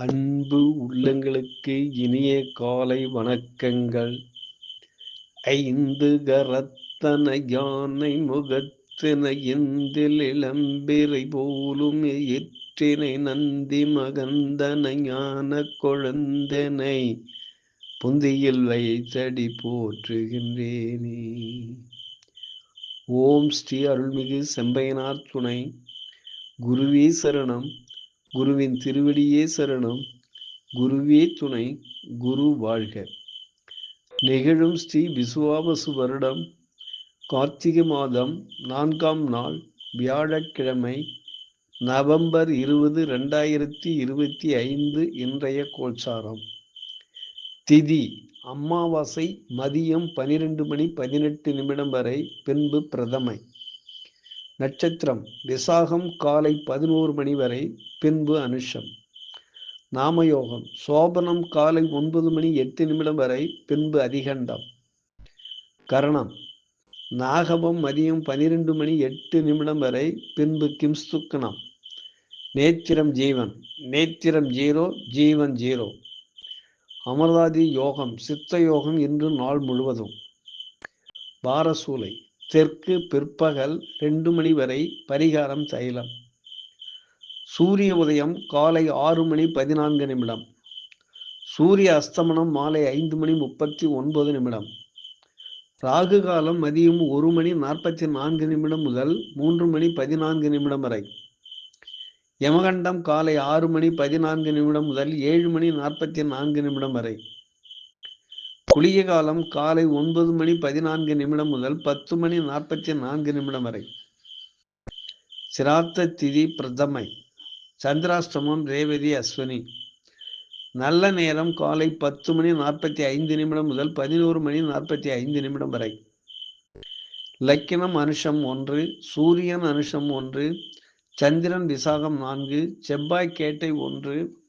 அன்பு உள்ளங்களுக்கு இனிய காலை வணக்கங்கள். ஐந்து கரத்தன யானை முகத்தின இந்தில் இளம்பிரை போலும் எற்றினை நந்தி மகந்தன ஞான குழந்தனை. புந்தியில் வைத்தடி போற்றுகின்றேனே. ஓம் ஸ்ரீ அருள்மிகு செம்பையனார் துணை. குருவீசரணம் குருவின் திருவடியே சரணம். குருவே துணை குரு வாழ்க. நிகழும் ஸ்ரீ விசுவாபசு வருடம். கார்த்திகை மாதம் நான்காம் நாள் வியாழக்கிழமை நவம்பர் இருபது ரெண்டாயிரத்தி இருபத்தி ஐந்து இன்றைய கோச்சாரம். திதி அமாவாசை மதியம் பனிரெண்டு மணி பதினெட்டு நிமிடம் வரை பின்பு பிரதமை. நட்சத்திரம் விசாகம் காலை பதினோரு மணி வரை பின்பு அனுஷம். நாமயோகம் சோபனம் காலை ஒன்பது மணி எட்டு நிமிடம் வரை பின்பு அதிகண்டம். கரணம் நாகபம் மதியம் பனிரெண்டு மணி எட்டு நிமிடம் வரை பின்பு கிம்ஸ்துக்கணம். நேத்திரம் ஜீவன் நேத்திரம் ஜீரோ ஜீவன் ஜீரோ. அமர்தாதி யோகம் சித்த யோகம் இன்று நாள் முழுவதும். பாரசூலை தெற்கு பிற்பகல் ரெண்டு மணி வரை பரிகாரம் தைலம் சூரிய உதயம் காலை ஆறு மணி பதினான்கு நிமிடம். சூரிய அஸ்தமனம் மாலை ஐந்து மணி முப்பத்தி ஒன்பது நிமிடம். ராகு காலம் மதியம் ஒரு மணி நாற்பத்தி நான்கு நிமிடம் முதல் மூன்று மணி பதினான்கு நிமிடம் வரை. யமகண்டம் காலை ஆறு மணி பதினான்கு நிமிடம் முதல் ஏழு மணி நாற்பத்தி நான்கு நிமிடம் வரை. குளிய காலம் காலை ஒன்பது மணி பதினான்கு நிமிடம் முதல் பத்து மணி நாற்பத்தி நான்கு நிமிடம் வரை. சிராத்த திதி பிரதமை. சந்திராஷ்டமம் ரேவதி அஸ்வினி. நல்ல நேரம் காலை பத்து மணி நாற்பத்தி ஐந்து நிமிடம் முதல் பதினோரு மணி நாற்பத்தி ஐந்து நிமிடம் வரை. லக்கினம் அனுஷம் ஒன்று சூரியன் அனுஷம் ஒன்று சந்திரன் விசாகம் நான்கு செவ்வாய் கேட்டை ஒன்று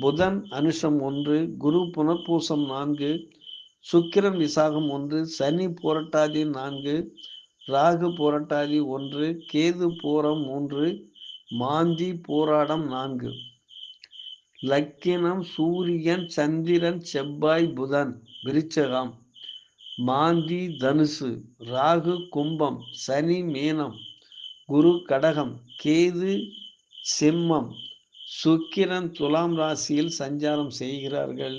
புதன் அனுஷம் ஒன்று குரு புனர்பூசம் நான்கு சுக்கிரன் விசாகம் ஒன்று சனி போரட்டாதி நான்கு ராகு போராட்டாதி ஒன்று கேது போரம் மூன்று மாந்தி போராடம் நான்கு. லக்கினம் சூரியன் சந்திரன் செவ்வாய் புதன் விருச்சகம். மாந்தி தனுசு ராகு கும்பம் சனி மீனம் குரு கடகம் கேது சிம்மம். சுக்கிரன் துலாம் ராசியில் சஞ்சாரம் செய்கிறார்கள்.